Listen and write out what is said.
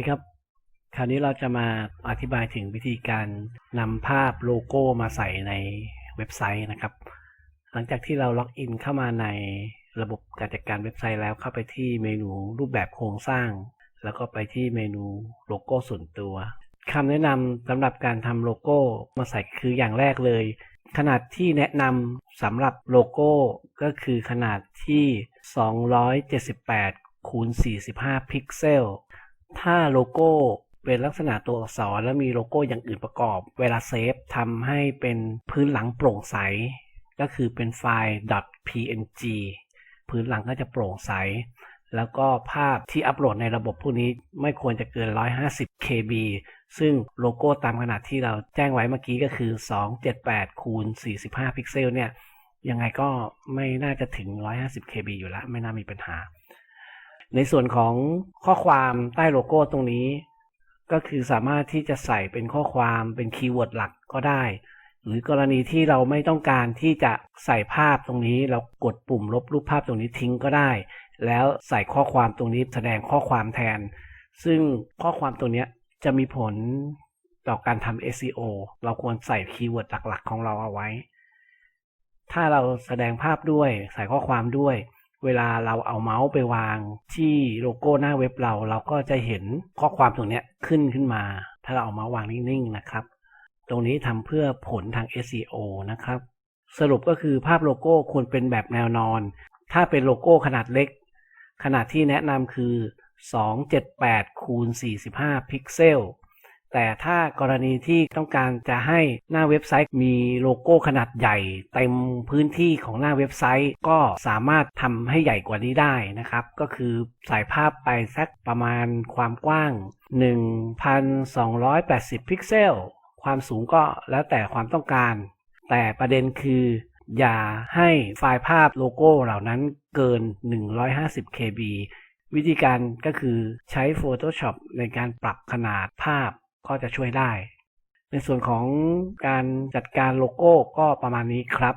วัสดีครับ คราวนี้เราจะมาอธิบายถึงวิธีการนำภาพโลโก้มาใส่ในเว็บไซต์นะครับ หลังจากที่เราล็อกอินเข้ามาในระบบการจัดการเว็บไซต์แล้วเข้าไปที่เมนูรูปแบบโครงสร้าง แล้วก็ไปที่เมนูโลโก้ส่วนตัวคำแนะนำสำหรับการทำโลโก้มาใส่คืออย่างแรกเลย ขนาดที่แนะนำสำหรับโลโก้ก็คือขนาดที่ 278คูณ45 พิกเซล ถ้าโลโก้เป็นลักษณะตัวอักษรแล้วมีโลโก้อย่างอื่นประกอบ เวลาเซฟทำให้เป็นพื้นหลังโปร่งใส ก็คือเป็นไฟล์ .png พื้นหลังก็จะโปร่งใส แล้วก็ภาพที่อัปโหลดในระบบพวกนี้ไม่ควรจะเกิน 150 KB ซึ่งโลโก้ตามขนาดที่เราแจ้งไว้เมื่อกี้ก็คือ 278คูณ45 พิกเซลเนี่ย ยังไงก็ไม่น่าจะถึง 150 KB อยู่แล้ว ไม่น่ามีปัญหา ในส่วนของข้อความใต้โลโก้ตรงนี้ ก็คือสามารถที่จะใส่เป็นข้อความเป็นคีย์เวิร์ดหลักก็ได้ หรือกรณีที่เราไม่ต้องการที่จะใส่ภาพตรงนี้ เรากดปุ่มลบรูปภาพตรงนี้ทิ้งก็ได้ แล้วใส่ข้อความตรงนี้แสดงข้อความแทน ซึ่งข้อความตรงนี้จะมีผลต่อการทำ SEO เราควรใส่คีย์เวิร์ดหลักๆ ของเราเอาไว้ ถ้าเราแสดงภาพด้วย ใส่ข้อความด้วย เวลาเราเอาเมาส์ไปวางที่โลโก้หน้าเว็บเราเราก็จะเห็นข้อความตรงนี้ขึ้นขึ้นมา ถ้าเราเอาเมาส์วางนิ่งๆนะครับ ตรงนี้ทำเพื่อผลทาง SEO นะครับ สรุปก็คือภาพโลโก้ควรเป็นแบบแนวนอน ถ้าเป็นโลโก้ขนาดเล็ก ขนาดที่แนะนำคือ 278คูณ45 พิกเซล แต่ถ้ากรณีที่ต้องการจะให้หน้าเว็บไซต์มีโลโก้ขนาดใหญ่ เต็มพื้นที่ของหน้าเว็บไซต์ ก็สามารถทำให้ใหญ่กว่านี้ได้นะครับ ก็คือใส่ภาพไปสักประมาณความกว้าง 1,280 พิกเซล ความสูงก็แล้วแต่ความต้องการ แต่ประเด็นคือ อย่าให้ไฟล์ภาพโลโก้เหล่านั้นเกิน 150 KB วิธีการก็คือใช้ Photoshop ในการปรับขนาดภาพ ก็จะช่วยได้ ในส่วนของการจัดการโลโก้ก็ประมาณนี้ครับ